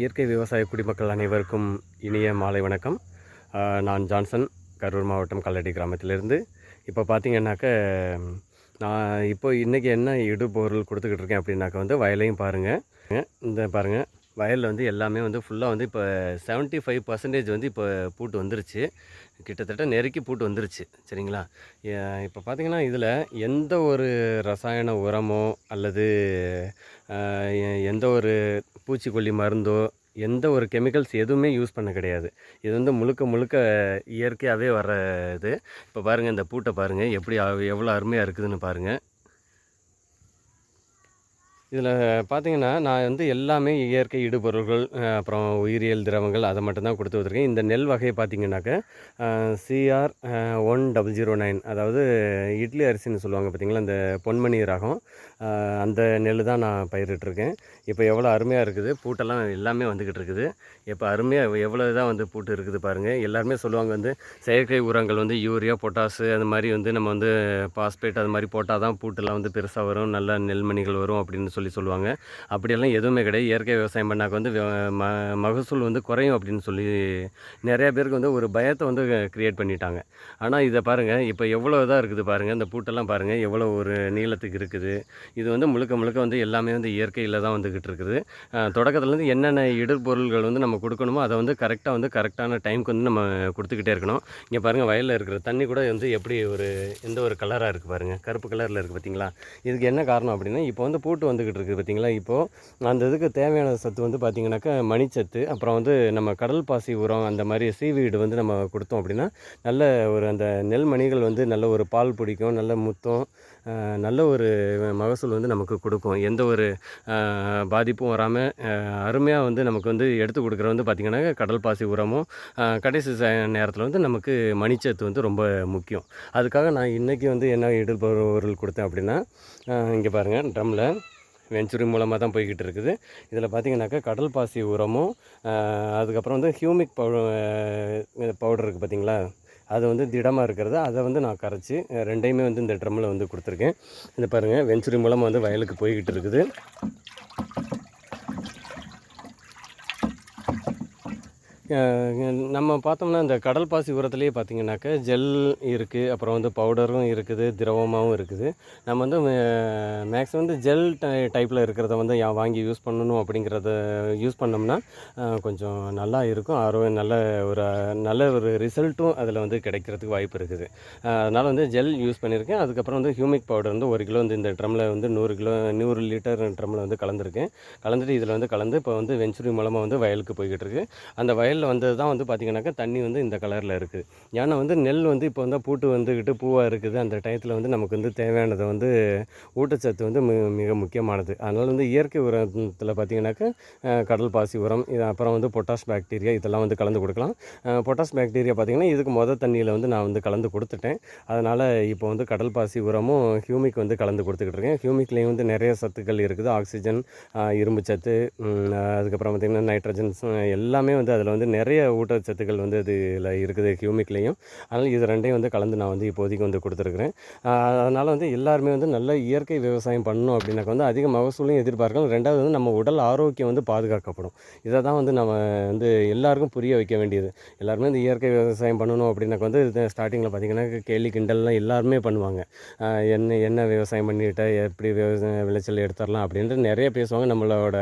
இயற்கை விவசாய குடிமக்கள் அனைவருக்கும் இனிய மாலை வணக்கம். நான் ஜான்சன் கரூர் மாவட்டம் கல்லடி கிராமத்திலிருந்து. இப்போ பார்த்தீங்கன்னாக்க நான் இப்போ இன்றைக்கி என்ன இடுபொருள் கொடுத்துக்கிட்டு இருக்கேன் அப்படின்னாக்க வந்து வயலையும் பாருங்கள் இந்த பாருங்கள் வயலில் வந்து எல்லாமே வந்து ஃபுல்லாக வந்து இப்போ 75% ஃபைவ் பர்சன்டேஜ் வந்து இப்போ பூட்டு வந்துருச்சு. கிட்டத்தட்ட நெருக்கி பூட்டு வந்துருச்சு சரிங்களா? இப்போ பார்த்தீங்கன்னா இதில் எந்த ஒரு ரசாயன உரமோ அல்லது எந்த ஒரு பூச்சிக்கொல்லி மருந்தோ எந்த ஒரு கெமிக்கல்ஸ் எதுவுமே யூஸ் பண்ண கிடையாது. இது வந்து முழுக்க முழுக்க இயற்கையாகவே வர இது. இப்போ பாருங்கள் இந்த பூட்டை பாருங்கள் எப்படி எவ்வளோ அருமையாக இருக்குதுன்னு பாருங்கள் இதில் பார்த்தீங்கன்னா நான் வந்து எல்லாமே இயற்கை இடுபொருள்கள் அப்புறம் உயிரியல் திரவங்கள் அதை மட்டும்தான் கொடுத்து வச்சுருக்கேன். இந்த நெல் வகையை பார்த்தீங்கன்னாக்க CR one double zero nine அதாவது இட்லி அரிசின்னு சொல்லுவாங்க பார்த்தீங்களா இந்த பொன்மணி ரகம் அந்த நெல் தான் நான் பயிரிட்டிருக்கேன். இப்போ எவ்வளோ அருமையாக இருக்குது பூட்டெல்லாம் எல்லாமே வந்துக்கிட்டு இருக்குது. இப்போ அருமையாக எவ்வளோ தான் வந்து பூட்டு இருக்குது பாருங்கள் எல்லாருமே சொல்லுவாங்க வந்து செயற்கை உரங்கள் வந்து யூரியா பொட்டாசு அது மாதிரி வந்து நம்ம வந்து பாஸ்பேட் அது மாதிரி போட்டால் தான் பூட்டெல்லாம் வந்து பெருசாக வரும் நல்ல நெல்மணிகள் வரும் அப்படின்னு சொல்லி சொல்லுவாங்க. அப்படியெல்லாம் எதுவுமே கிடையாது. இயற்கை விவசாயம் பண்ணாக்க வந்து ம மகசூல் வந்து குறையும் அப்படின்னு சொல்லி நிறையா பேருக்கு வந்து ஒரு பயத்தை வந்து க்ரியேட் பண்ணிட்டாங்க. ஆனால் இதை பாருங்கள் இப்போ எவ்வளோ இதாக இருக்குது பாருங்கள் இந்த பூட்டெல்லாம் பாருங்கள் எவ்வளோ ஒரு நீளத்துக்கு இருக்குது. இது வந்து முழுக்க முழுக்க வந்து எல்லாமே வந்து இயற்கையில் தான் வந்துக்கிட்டு இருக்குது. தொடக்கத்துலேருந்து என்னென்ன இடர்பொருள்கள் வந்து நம்ம கொடுக்கணுமோ அதை வந்து கரெக்டாக வந்து கரெக்டான டைமுக்கு வந்து நம்ம கொடுத்துக்கிட்டே இருக்கணும். இங்கே பாருங்கள் வயலில் இருக்கிற தண்ணி கூட வந்து எப்படி ஒரு எந்த ஒரு கலராக இருக்குது பாருங்கள் கருப்பு கலரில் இருக்குது பார்த்தீங்களா இதுக்கு என்ன காரணம் அப்படின்னா இப்போ வந்து பூட்டு வந்து வந்துக்கிட்டு இருக்குது பார்த்தீங்களா? இப்போது அந்த இதுக்கு தேவையான சத்து வந்து பார்த்திங்கனாக்கா மணிச்சத்து அப்புறம் வந்து நம்ம கடல் பாசி உரம் அந்த மாதிரி சீவீடு வந்து நம்ம கொடுத்தோம் அப்படின்னா நல்ல ஒரு அந்த நெல் மணிகள் வந்து நல்ல ஒரு பால் பிடிக்கும் நல்ல முத்தம் நல்ல ஒரு மகசூல் வந்து நமக்கு கொடுக்கும். எந்த ஒரு பாதிப்பும் வராமல் அருமையாக வந்து நமக்கு வந்து எடுத்து கொடுக்குற வந்து பார்த்திங்கன்னா கடல் பாசி உரமும் கடைசி நேரத்தில் வந்து நமக்கு மணிச்சத்து வந்து ரொம்ப முக்கியம். அதுக்காக நான் இன்றைக்கி வந்து என்ன இடுபொருள் கொடுத்தேன் அப்படின்னா இங்கே பாருங்கள் ட்ரம்மில் வெஞ்சுரி மூலமாக தான் போய்கிட்டு இருக்குது. இதில் பார்த்தீங்கன்னாக்கா கடல் பாசி உரமும் அதுக்கப்புறம் வந்து ஹியூமிக் பவுடர் பவுடர் இருக்குது பார்த்திங்களா அது வந்து திடமாக இருக்கிறது. அதை வந்து நான் கரைச்சி ரெண்டையுமே வந்து இந்த ட்ரம்மில் வந்து கொடுத்துருக்கேன். இந்த பாருங்கள் வெஞ்சுரி மூலமாக வந்து வயலுக்கு போய்கிட்டு இருக்குது. நம்ம பார்த்தோம்னா இந்த கடல் பாசி உரத்துலேயே பார்த்தீங்கன்னாக்கா ஜெல் இருக்குது அப்புறம் வந்து பவுடரும் இருக்குது திரவமாகவும் இருக்குது. நம்ம வந்து மேக்ஸிமம் வந்து ஜெல் டைப்பில் இருக்கிறத வந்து வாங்கி யூஸ் பண்ணணும் அப்படிங்கிறத யூஸ் பண்ணோம்னா கொஞ்சம் நல்லா இருக்கும். ஆரோக்கியம் நல்ல ஒரு நல்ல ஒரு ரிசல்ட்டும் அதில் வந்து கிடைக்கிறதுக்கு வாய்ப்பு இருக்குது. அதனால் வந்து ஜெல் யூஸ் பண்ணியிருக்கேன். அதுக்கப்புறம் வந்து ஹியூமிக் பவுடர் வந்து ஒரு கிலோ வந்து இந்த ட்ரம்மில் வந்து நூறு கிலோ நூறு லிட்டர் ட்ரம்மில் வந்து கலந்துருக்கேன். கலந்துட்டு இதில் வந்து கலந்து இப்போ வந்து வெஞ்சுரி மூலமாக வந்து வயலுக்கு போய்கிட்டு இருக்கு. அந்த வயலில் வந்தது தான் வந்து பார்த்திங்கனாக்கா தண்ணி வந்து இந்த கலரில் இருக்குது ஏன்னா வந்து நெல் வந்து இப்போ வந்து பூட்டு வந்துக்கிட்டு பூவாக இருக்குது. அந்த டயத்தில் வந்து நமக்கு வந்து தேவையானது வந்து ஊட்டச்சத்து வந்து மிக மிக முக்கியமானது. அதனால் வந்து இயற்கை உரத்தில் பார்த்திங்கனாக்கா கடல் பாசி உரம் இது அப்புறம் வந்து பொட்டாஷ் பாக்டீரியா இதெல்லாம் வந்து கலந்து கொடுக்கலாம். பொட்டாஷ் பாக்டீரியா பார்த்திங்கன்னா இதுக்கு மொதல் தண்ணியில் வந்து நான் வந்து கலந்து கொடுத்துட்டேன். அதனால் இப்போ வந்து கடல் பாசி உரமும் ஹியூமிக் வந்து கலந்து கொடுத்துக்கிட்டு இருக்கேன். ஹியூமிக்லேயும் வந்து நிறைய சத்துக்கள் இருக்குது. ஆக்சிஜன் இரும்பு சத்து அதுக்கப்புறம் பார்த்திங்கன்னா நைட்ரஜன்ஸ் எல்லாமே வந்து அதில் வந்து நிறைய ஊட்டச்சத்துக்கள் வந்து இதில் இருக்குது ஹியூமிக்லேயும். அதனால் இது ரெண்டையும் வந்து கலந்து நான் வந்து இப்போதைக்கு வந்து கொடுத்துருக்குறேன். அதனால் வந்து எல்லாருமே வந்து நல்ல இயற்கை விவசாயம் பண்ணணும் அப்படின்னாக்க வந்து அதிக மகசூலையும் எதிர்பார்க்கலாம் ரெண்டாவது வந்து நம்ம உடல் ஆரோக்கியம் வந்து பாதுகாக்கப்படும். இதை தான் வந்து நம்ம வந்து எல்லாருக்கும் புரிய வைக்க வேண்டியது. எல்லாருமே இந்த இயற்கை விவசாயம் பண்ணணும் அப்படின்னாக்க வந்து ஸ்டார்டிங்கில் பார்த்திங்கன்னா கேலி கிண்டல்லாம் எல்லாருமே பண்ணுவாங்க. என்ன என்ன விவசாயம் பண்ணிட்ட எப்படி விவசாய விளைச்சல் எடுத்துடலாம் அப்படின்ட்டு நிறைய பேசுவாங்க. நம்மளோட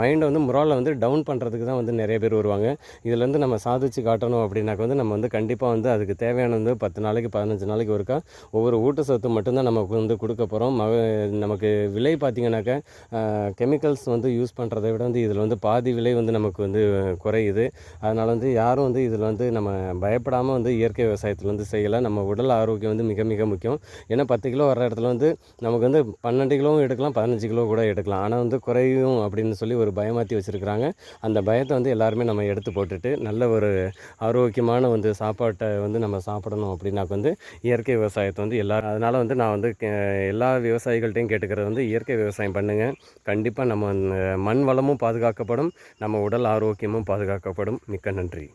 மைண்டை வந்து முறாலில் வந்து டவுன் பண்ணுறதுக்கு தான் வந்து நிறைய பேர் வருவாங்க. இதிலேருந்து நம்ம சாதிச்சு காட்டணும் அப்படின்னாக்க வந்து நம்ம வந்து கண்டிப்பாக வந்து அதுக்கு தேவையான வந்து பத்து நாளைக்கு பதினஞ்சு நாளைக்கு ஒருக்கா ஒவ்வொரு ஊட்டச்சத்து மட்டும்தான் நமக்கு வந்து கொடுக்க போகிறோம் மக நமக்கு விலை பார்த்திங்கனாக்கா கெமிக்கல்ஸ் வந்து யூஸ் பண்ணுறதை விட வந்து இதில் வந்து பாதி விலை வந்து நமக்கு வந்து குறையுது. அதனால் வந்து யாரும் வந்து இதில் வந்து நம்ம பயப்படாமல் வந்து இயற்கை விவசாயத்தில் வந்து செய்யலாம் நம்ம உடல் ஆரோக்கியம் வந்து மிக மிக முக்கியம். ஏன்னா பத்து கிலோ வர இடத்துல வந்து நமக்கு வந்து பன்னெண்டு கிலோவும் எடுக்கலாம் பதினஞ்சு கிலோ கூட எடுக்கலாம். ஆனால் வந்து குறையும் அப்படின்னு சொல்லி ஒரு பயமாற்றி வச்சுருக்கிறாங்க. அந்த பயத்தை வந்து எல்லாருமே நம்ம எடுத்து போட்டுட்டு நல்ல ஒரு ஆரோக்கியமான வந்து சாப்பாட்டை வந்து நம்ம சாப்பிடணும் அப்படின்னாக்க வந்து இயற்கை விவசாயத்தை வந்து எல்லாரும் அதனால் வந்து நான் வந்து எல்லா விவசாயிகள்ட்டையும் கேட்டுக்கிறது வந்து இயற்கை விவசாயம் பண்ணுங்கள் கண்டிப்பாக நம்ம மண் வளமும் பாதுகாக்கப்படும். நம்ம உடல் ஆரோக்கியமும் பாதுகாக்கப்படும். மிக்க நன்றி.